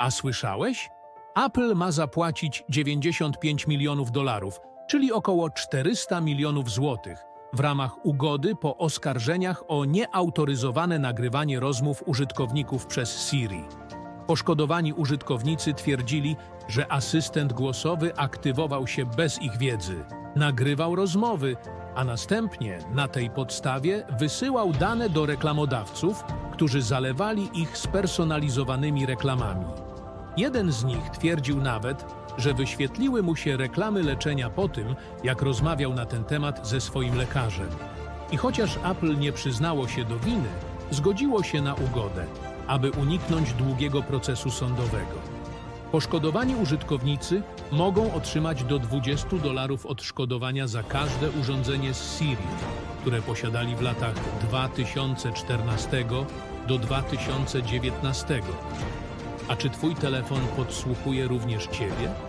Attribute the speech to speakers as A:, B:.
A: A słyszałeś? Apple ma zapłacić 95 milionów dolarów, czyli około 400 milionów złotych, w ramach ugody po oskarżeniach o nieautoryzowane nagrywanie rozmów użytkowników przez Siri. Poszkodowani użytkownicy twierdzili, że asystent głosowy aktywował się bez ich wiedzy, nagrywał rozmowy, a następnie na tej podstawie wysyłał dane do reklamodawców, którzy zalewali ich spersonalizowanymi reklamami. Jeden z nich twierdził nawet, że wyświetliły mu się reklamy leczenia po tym, jak rozmawiał na ten temat ze swoim lekarzem. I chociaż Apple nie przyznało się do winy, zgodziło się na ugodę, aby uniknąć długiego procesu sądowego. Poszkodowani użytkownicy mogą otrzymać do 20 dolarów odszkodowania za każde urządzenie z Siri, które posiadali w latach 2014 do 2019. A czy twój telefon podsłuchuje również ciebie?